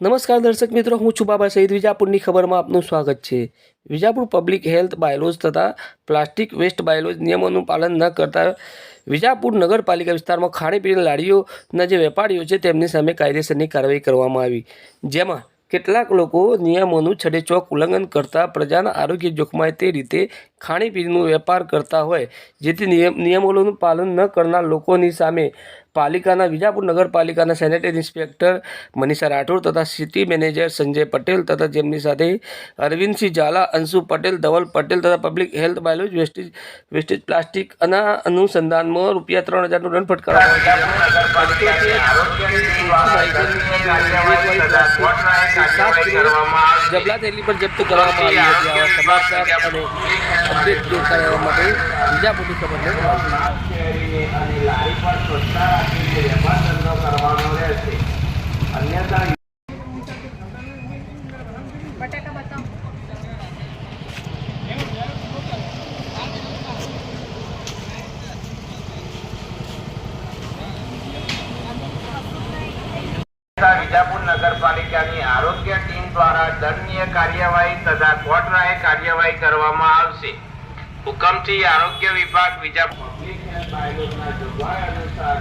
નમસ્કાર દર્શક મિત્રો, હું છું બાબા સહિત વિજાપુરની ખબરમાં આપનું સ્વાગત છે. વિજાપુર પબ્લિક હેલ્થ બાયલોજ તથા પ્લાસ્ટિક વેસ્ટ બાયલોઝ નિયમોનું પાલન ન કરતા વિજાપુર નગરપાલિકા વિસ્તારમાં ખાણીપીણી લાડીઓના જે વેપારીઓ છે, તેમની સામે કાયદેસરની કાર્યવાહી કરવામાં આવી. જેમાં કેટલાક લોકો નિયમોનું છડેચોક ઉલ્લંઘન કરતા પ્રજાના આરોગ્ય જોખમાય તે રીતે ખાણીપીણીનો વેપાર કરતા હોય, જેથી નિયમ, નિયમોનું પાલન ન કરનાર લોકોની સામે પાલિકાના વિજાપુર નગરપાલિકાના સેનેટરી ઇન્સ્પેક્ટર મનીષા રાઠોડ તથા સિટી મેનેજર સંજય પટેલ તથા જેમની સાથે અરવિંદસિંહ ઝાલા, અંશુ પટેલ, ધવલ પટેલ તથા public health biology wastage wastage plastic અને અનુસંધાનમાં રૂપિયા ત્રણ હજારનું દંડ ફટકારવામાં જબલા થયેલી પણ જપ્ત કરવામાં આવી હતી. અપડેટ જોતા રહેવા માટે બીજા ખબરને ખબર અને લારી પર સ્વચ્છતા રાખીને વેપાર ધંધો કરવાનો રહેશે અન્યથા બટાકા બતાવો વિજાપુર નગરપાલિકાની કાર્યવાહી તથા કોર્ટરાય કાર્યવાહી કરવામાં આવશે. હુકમથી આરોગ્ય વિભાગ વિજાપુર અનુસાર